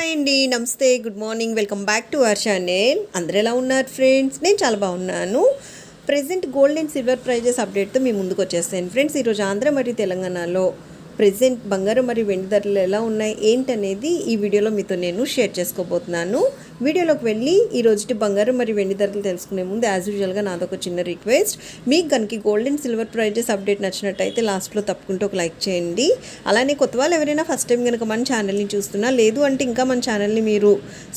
Hi అండి నమస్తే good morning welcome back to our channel. అందరు ఎలా ఉన్నారు ఫ్రెండ్స్? నేను చాలా బాగున్నాను. Present gold and silver prizes అప్డేట్తో మీ ముందుకు వచ్చేస్తాను. ఫ్రెండ్స్ ఈరోజు ఆంధ్ర మరియు తెలంగాణలో ప్రజెంట్ బంగారం మరియు వెండి ధరలు ఎలా ఉన్నాయి ఏంటనేది ఈ వీడియోలో మీతో నేను షేర్ చేసుకోబోతున్నాను. వీడియోలోకి వెళ్ళి ఈ రోజుటి బంగారం మరియు వెండి ధరలు తెలుసుకునే ముందు యాజ్ యూజువల్గా నాదొక చిన్న రిక్వెస్ట్ మీకు కనుక gold and silver prizes update నచ్చినట్టయితే లాస్ట్లో తప్పుకుంటూ ఒక లైక్ చేయండి. అలానే కొత్త వాళ్ళు ఎవరైనా ఫస్ట్ టైం కనుక మన ఛానల్ని చూస్తున్నా లేదు అంటే ఇంకా మన ఛానల్ని మీరు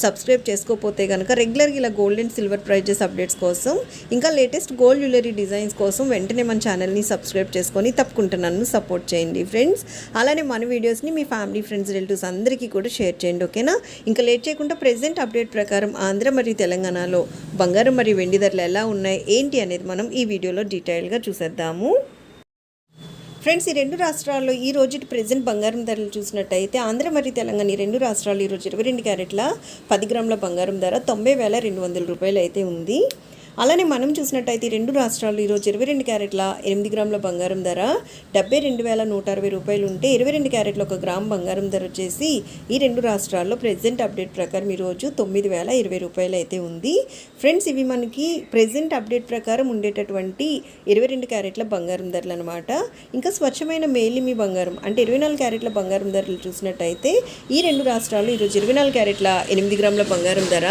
సబ్స్క్రైబ్ చేసుకోకపోతే కనుక రెగ్యులర్గా ఇలా gold and silver prizes updates కోసం ఇంకా లేటెస్ట్ గోల్డ్ జ్యువెలరీ డిజైన్స్ కోసం వెంటనే మన ఛానల్ని సబ్స్క్రైబ్ చేసుకొని తప్పకుండా నన్ను సపోర్ట్ చేయండి ఫ్రెండ్స్ అలానే మన వీడియోస్ని మీ ఫ్యామిలీ ఫ్రెండ్స్ రిలేటివ్స్ అందరికీ కూడా షేర్ చేయండి ఓకేనా ఇంకా లేట్ చేయకుండా ప్రెసెంట్ అప్డేట్ ప్రకారం ఆంధ్ర మరియు తెలంగాణలో బంగారం మరియు వెండి ధరలు ఎలా ఉన్నాయి ఏంటి అనేది మనం ఈ వీడియోలో డీటెయిల్గా చూసేద్దాము. ఫ్రెండ్స్ ఈ రెండు రాష్ట్రాల్లో ఈ రోజు ప్రెసెంట్ బంగారం ధరలు చూసినట్టయితే ఆంధ్ర మరియు తెలంగాణ ఈ రెండు రాష్ట్రాలు ఈరోజు ఇరవై రెండు క్యారెట్ల పది గ్రాముల బంగారం ధర తొంభై వేల రెండు వందల రూపాయలు అయితే ఉంది. అలానే మనం చూసినట్టయితే రెండు రాష్ట్రాలు ఈరోజు ఇరవై రెండు క్యారెట్ల ఎనిమిది గ్రాముల బంగారం ధర డెబ్బై రెండు వేల నూట అరవై రూపాయలు ఉంటే ఇరవై రెండు క్యారెట్ల ఒక గ్రామ్ బంగారం ధర వచ్చేసి ఈ రెండు రాష్ట్రాల్లో ప్రెసెంట్ అప్డేట్ ప్రకారం ఈరోజు తొమ్మిది వేల ఇరవై రూపాయలు అయితే ఉంది. ఫ్రెండ్స్ ఇవి మనకి ప్రెసెంట్ అప్డేట్ ప్రకారం ఉండేటటువంటి ఇరవై రెండు క్యారెట్ల బంగారం ధరలు అనమాట ఇంకా స్వచ్ఛమైన మేలిమి బంగారం అంటే ఇరవై నాలుగు క్యారెట్ల బంగారం ధరలు చూసినట్టయితే ఈ రెండు రాష్ట్రాలు ఈరోజు ఇరవై నాలుగు క్యారెట్ల ఎనిమిది గ్రాముల బంగారం ధర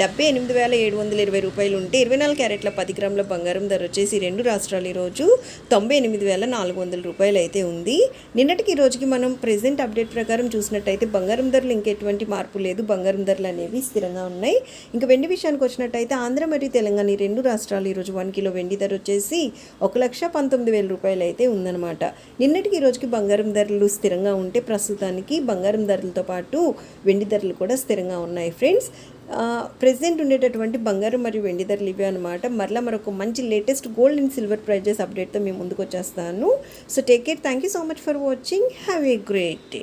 డెబ్బై ఎనిమిది వేల ఏడు వందల ఇరవై రూపాయలు ఉంటే ఇరవై నాలుగు క్యారెట్ల పది గ్రాముల బంగారం ధర వచ్చేసి రెండు రాష్ట్రాలు ఈరోజు తొంభై ఎనిమిది వేల నాలుగు వందల రూపాయలు అయితే ఉంది. నిన్నటికి ఈ రోజుకి మనం ప్రెసెంట్ అప్డేట్ ప్రకారం చూసినట్టయితే బంగారం ధరలు ఇంకెటువంటి మార్పు లేదు. బంగారం ధరలు అనేవి స్థిరంగా ఉన్నాయి. ఇంకా వెండి విషయానికి వచ్చినట్టయితే ఆంధ్ర మరియు తెలంగాణ ఈ రెండు రాష్ట్రాలు ఈరోజు వన్ కిలో వెండి ధర వచ్చేసి ఒక లక్ష పంతొమ్మిది వేల రూపాయలు అయితే ఉందన్నమాట. నిన్నటికి ఈ రోజుకి బంగారం ధరలు స్థిరంగా ఉంటే ప్రస్తుతానికి బంగారం ధరలతో పాటు వెండి ధరలు కూడా స్థిరంగా ఉన్నాయి. ఫ్రెండ్స్ ప్రెసెంట్ ఉండేటటువంటి బంగారం మరియు వెండి ధరలు ఇవే అనమాట మరలా మరొక మంచి latest gold and silver prizes అప్డేట్తో మేము ముందుకు వచ్చేస్తాను. So take care thank you so much for watching have a great day